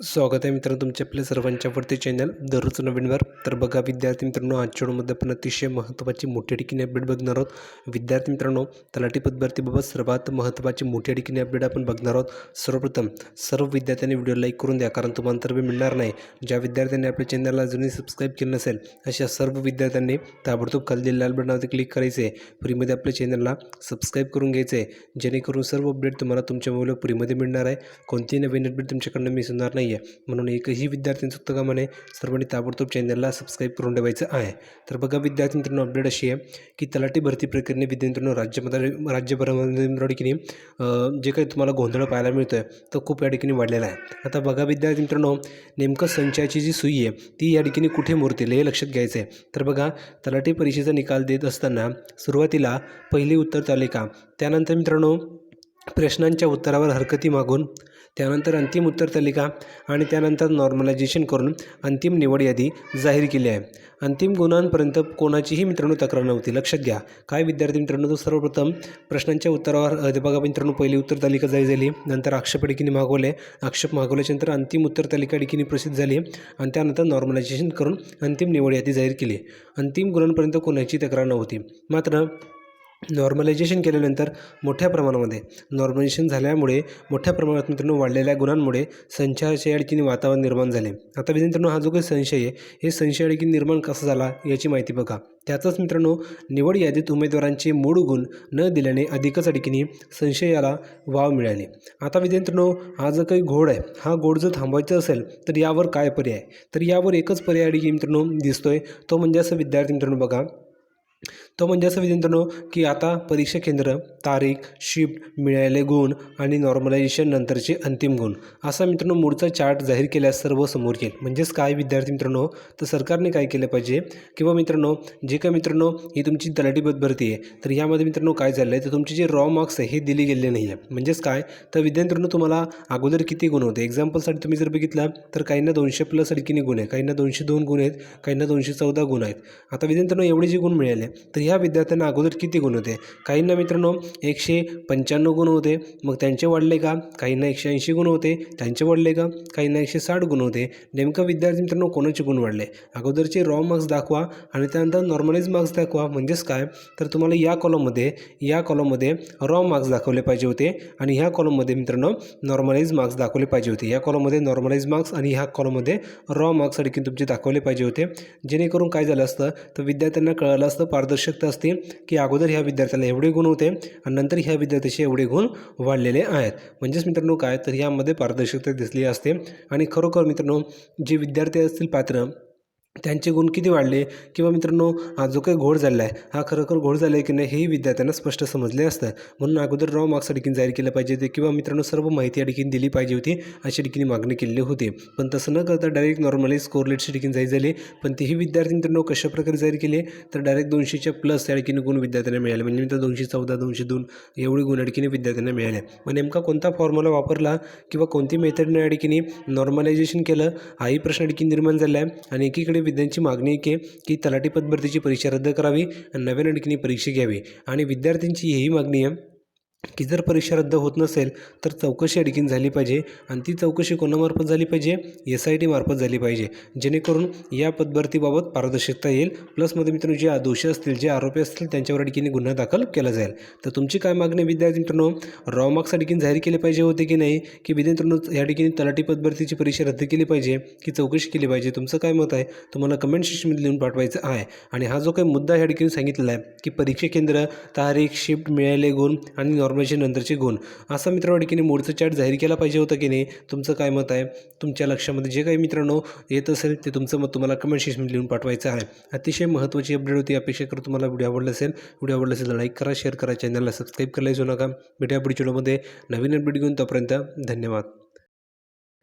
स्वागत आहे मित्रांनो तुमच्या आपल्या सर्वांच्या वरती चॅनल दररोज नवीनवर तर बघा विद्यार्थी मित्रांनो आजच्या व्हिडिओमध्ये आपण अतिशय महत्त्वाची मोठी ठिकाणी अपडेट बघणार आहोत. विद्यार्थी मित्रांनो तलाठी पदभरतीबाबत सर्वात महत्त्वाची मोठ्या ठिकाणी अपडेट आपण बघणार आहोत. सर्वप्रथम सर्व विद्यार्थ्यांनी व्हिडिओ लाईक करून द्या कारण तुम्हाला तर मिळणार नाही. ज्या विद्यार्थ्यांनी आपल्या चॅनलला अजूनही सबस्क्राईब केलं नसेल अशा सर्व विद्यार्थ्यांनी ताबडतोब खाली लाल बटनावरती क्लिक करायचे. फ्रीमध्ये आपल्या चॅनलला सबस्क्राईब करून घ्यायचे. जेणेकरून सर्व अपडेट तुम्हाला तुमच्या मोबाईलवर फ्रीमध्ये मिळणार आहे. कोणतीही नवीन अपडेट तुमच्याकडनं मिस होणार नाही. आहे. म्हणून एकही विद्यार्थी चुकतं कामाने सर्वांनी ताबडतोब चॅनलला सबस्क्राईब करून ठेवायचं आहे. तर बघा विद्यार्थी मित्रांनो अपडेट अशी आहे की तलाठी भरती प्रक्रियेने विद्यार्थ्यांनो राज्यामध्ये राज्यभरामध्ये की जे काही तुम्हाला गोंधळ पाहायला मिळतं आहे तो खूप या ठिकाणी वाढलेला आहे. आता बघा विद्यार्थी मित्रांनो नेमकं संचयाची जी सुई आहे ती या ठिकाणी कुठे मोरतील हे लक्षात घ्यायचं आहे तर बघा तलाठी परीक्षेचा निकाल देत असताना सुरुवातीला पहिली उत्तर तालिका त्यानंतर मित्रांनो प्रश्नांच्या उत्तरावर हरकती मागून त्यानंतर अंतिम उत्तर तालिका आणि त्यानंतर नॉर्मलायझेशन करून अंतिम निवड यादी जाहीर केली आहे. अंतिम गुणांपर्यंत कोणाचीही मित्रांनो तक्रार नव्हती. लक्षात घ्या. काय विद्यार्थी मित्रांनो तो सर्वप्रथम प्रश्नांच्या उत्तरावर बघा मित्रांनो पहिली उत्तर तालिका जाहीर झाली नंतर आक्षेप डिकीने मागवले. आक्षेप मागवल्याच्यानंतर अंतिम उत्तर तालिका डिकीने प्रसिद्ध झाली आणि त्यानंतर नॉर्मलायझेशन करून अंतिम निवड यादी जाहीर केली. अंतिम गुणांपर्यंत कोणाची तक्रार नव्हती. मात्र नॉर्मलायझेशन केल्यानंतर मोठ्या प्रमाणामध्ये नॉर्मलायझेशन झाल्यामुळे मोठ्या प्रमाणात मित्रांनो वाढलेल्या गुणांमुळे संशयाच्या अडचणी वातावरण निर्माण झाले. आता मित्रांनो हा जो काही संशय आहे हे संशय अडचणी निर्माण कसा झाला याची माहिती बघा. त्यातच मित्रांनो निवड यादीत उमेदवारांचे मूळ गुण न दिल्याने अधिकच अडकीने संशयाला वाव मिळाले. आता विद्यार्थ्यांनो हा जो काही घोड आहे हा घोड जर थांबवायचा असेल तर यावर काय पर्याय? तर यावर एकच पर्याय अडकी मित्रांनो दिसतोय. तो म्हणजे असं विद्यार्थी मित्रांनो बघा. तो म्हणजे असं विद्यार्थ्यांनो की आता परीक्षा केंद्र तारीख शिफ्ट मिळालेले गुण आणि नॉर्मलायझेशन नंतरचे अंतिम गुण. असा मित्रांनो मूळचा चार्ट जाहीर केल्यास सर्व समोर येईल. म्हणजेच काय विद्यार्थी मित्रांनो? तर सरकारने काय केलं पाहिजे? किंवा मित्रांनो जे काय मित्रांनो ही तुमची तलाठी भरती आहे तर यामध्ये मित्रांनो काय झालं आहे तर तुमचे जे रॉ मार्क्स आहे हे दिले गेले नाही आहे म्हणजेच काय? तर विद्यार्थ्यांनो तुम्हाला अगोदर किती गुण होते? एक्झाम्पलसाठी तुम्ही जर बघितला तर काहींना दोनशे प्लस अडकीने गुण आहे काहींना दोनशे दोन गुण आहेत काहींना दोनशे चौदा गुण आहेत. आता विद्यार्थ्यांनो एवढे जे गुण मिळाले तर ह्या विद्यार्थ्यांना अगोदर किती गुण होते? काहींना मित्रांनो एकशे पंच्याण्णव गुण होते. मग त्यांचे वाढले का? काहींना एकशे ऐंशी गुण होते. त्यांचे वाढले का? काहींना एकशे साठ गुण होते. नेमकं विद्यार्थी मित्रांनो कोणाचे गुण वाढले? अगोदरचे रॉ मार्क्स दाखवा आणि त्यानंतर नॉर्मलाइज मार्क्स दाखवा. म्हणजेच काय? तर तुम्हाला या कॉलममध्ये या कॉलममध्ये रॉ मार्क्स दाखवले पाहिजे होते आणि ह्या कॉलममध्ये मित्रांनो नॉर्मलाइज मार्क्स दाखवले पाहिजे होते. या कॉलममध्ये नॉर्मलाइज मार्क्स आणि ह्या कॉलममध्ये रॉ मार्क्स देखील तुमचे दाखवले पाहिजे होते. जेणेकरून काय झालं असतं? तर विद्यार्थ्यांना कळलं असतं पारदर्शक आवश्यकता असते की अगोदर ह्या विद्यार्थ्याला एवढे गुण होते आणि नंतर ह्या विद्यार्थ्याचे एवढे गुण वाढलेले आहेत. म्हणजेच मित्रांनो काय? तर यामध्ये पारदर्शकता दिसली असते. आणि खरोखर मित्रांनो जे विद्यार्थी असतील पात्र त्यांचे गुण किती वाढले? किंवा मित्रांनो हा जो काही घोड झाला आहे हा खरोखर घोड झाला आहे की नाही हेही विद्यार्थ्यांना स्पष्ट समजले असतं. म्हणून अगोदर रॉ मार्क्स अडकीन जाहीर केलं पाहिजे होते किंवा मित्रांनो सर्व माहिती अडकीन दिली पाहिजे होती अशी ठिकाणी मागणी केलेली होती. पण तसं न करता डायरेक्ट नॉर्मली स्कोरलेटची ठिकाणी जाहीर झाली. पण तेही विद्यार्थी मित्रांनो कशाप्रकारे जाहीर केले? तर डायरेक्ट दोनशेच्या प्लस या ठिकाणी गुण विद्यार्थ्यांना मिळाले. म्हणजे मित्र दोनशे चौदा दोनशे दोन एवढे गुण अडकीने विद्यार्थ्यांना मिळाले. मग नेमका कोणता फॉर्म्युला वापरला किंवा कोणती मेथडने या नॉर्मलायझेशन केलं? हाही प्रश्न अडकीन निर्माण झाला आहे आणि एकीकडे विद्यार्थ्यांची मागणी की की तलाठी पदभरतीची परीक्षा रद्द करावी आणि नव्याने आणखीन परीक्षा घ्यावी. आणि विद्यार्थ्यांची ही मागणी आहे. की जर परीक्षा रद्द होत नसेल तर चौकशी अडकीन झाली पाहिजे आणि ती चौकशी कोणामार्फत झाली पाहिजे? एस आय टी मार्फत झाली पाहिजे. जेणेकरून या पदभरतीबाबत पारदर्शकता येईल. प्लसमध्ये मित्रांनो जे दोषी असतील जे आरोपी असतील त्यांच्यावर अडकीने गुन्हा दाखल केला जाईल. तर तुमची काय मागणी विद्यार्थी मित्रांनो? रॉ मार्क्स अडकीन जाहीर केले पाहिजे होते की नाही? की विद्यार्थ्यांनो या ठिकाणी तलाठी पदभरतीची परीक्षा रद्द केली पाहिजे? की चौकशी केली पाहिजे? तुमचं काय मत आहे? तुम्हाला कमेंट सेक्शनमध्ये लिहून पाठवायचं आहे. आणि हा जो काही मुद्दा या ठिकाणी सांगितलेला आहे की परीक्षा केंद्र तारीख शिफ्ट मिळाले गुण आणि नॉर्मल नॉर्मलायझेशन नंतरचे गुण असा मित्रांनो ठिकाणी मोडचं चार्ट जाहीर केला पाहिजे होतं की नाही? तुमचं काय मत आहे? तुमच्या लक्षामध्ये जे काही मित्रांनो येत असेल ते तुमचं मत तुम्हाला कमेंट सेक्शनमध्ये लिहून पाठवायचं आहे. अतिशय महत्त्वाची अपडेट होती. अपेक्षा करतो तुम्हाला व्हिडिओ आवडला असेल व्हिडिओ आवडला असेल तर लाईक करा शेअर करा चॅनलला सबस्क्राईब करायला विसरू नका. भेटूया पुढच्या व्हिडिओमध्ये नवीन अपडेट घेऊन तोपर्यंत धन्यवाद.